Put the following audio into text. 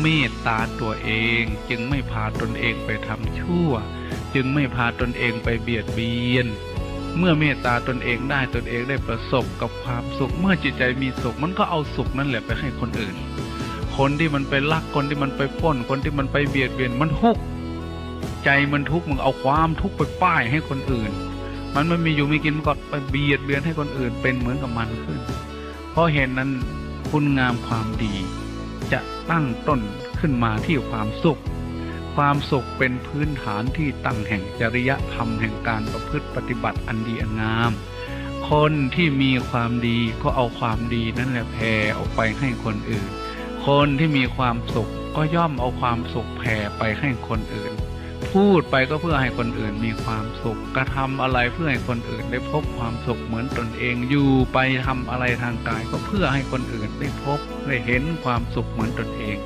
เมตตาตัวเองจึงไม่พาตนเองไปทำชั่ว จึงไม่พาตนเองไปเบียดเบียน เมื่อเมตตาตนเองได้ตนเองได้ประสบกับความสุข เมื่อจิตใจมีสุขมันก็เอาสุขนั่นแหละไปให้คนอื่น คนที่มันไปลักคนที่มันไปปล้นคนที่มันไปเบียดเบียนมันทุกข์ใจมันทุกข์มึงเอาความทุกข์ไปป้ายให้คนอื่น มันไม่มีอยู่ไม่กินมันก็ไปเบียดเบียนให้คนอื่นเป็นเหมือนกับมันขึ้น เพราะเหตุนนั้นคุณงามความดี จะตั้งต้นขึ้นมาที่ความสุข ความสุขเป็นพื้นฐานที่ตั้งแห่งจริยธรรมแห่งการประพฤติปฏิบัติอันดีอันงาม คนที่มีความดีก็เอาความดีนั่นแหละแผ่ออกไปให้คนอื่น คนที่มีความสุขก็ย่อมเอาความสุขแผ่ไปให้คนอื่น พูดไปก็เพื่อให้คนอื่นมีความสุขกระทำอะไรเพื่อให้คนอื่นได้พบความสุขเหมือนตนเองอยู่ไปทำอะไรทางกาย ก็เพื่อให้คนอื่นได้พบได้เห็นความสุขเหมือนตนเอง